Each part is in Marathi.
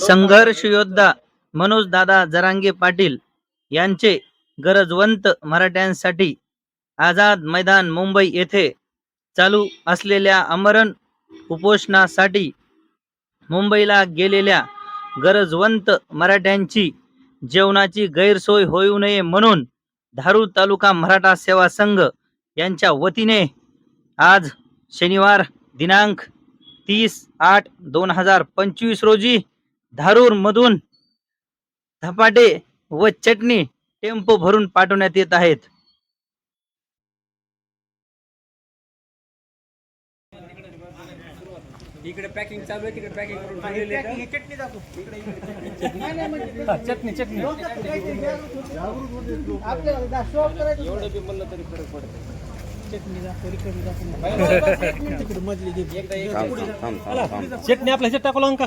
संघर्ष योद्धा मनोज दादा जरांगे पाटील यांचे गरजवंत मराठ्यांसाठी आझाद मैदान मुंबई येथे चालू असलेल्या अमरण उपोषणासाठी मुंबईला गेलेल्या गरजवंत मराठ्यांची जेवणाची गैरसोय होऊ नये म्हणून धारूर तालुका मराठा सेवा संघ यांच्या वतीने आज शनिवार दिनांक तीस आठ दोन हजार पंचवीस रोजी धारूर मधून धपाटे व चटणी टेम्पो भरून पाठवण्यात येत आहेत. इकडे पॅकिंग चालू आहे तिकडे पॅकिंग करून आहे. का? चटणी चटणी एवढं बी म्हणलं तरी फरक पडतो. चटणी आपल्या का?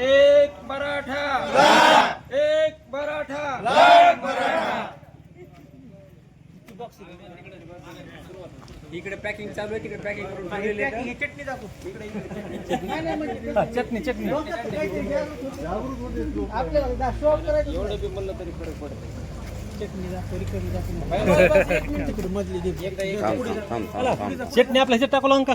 एक मराठा। एक मराठा। इकडे पॅकिंग चालू आहे तिकडे पॅकिंग करून आहे का? चटणी चटणी एवढं बी म्हणलं तरी फरक पडतो चटणी आपल्या ह्याच्यात टाकू का?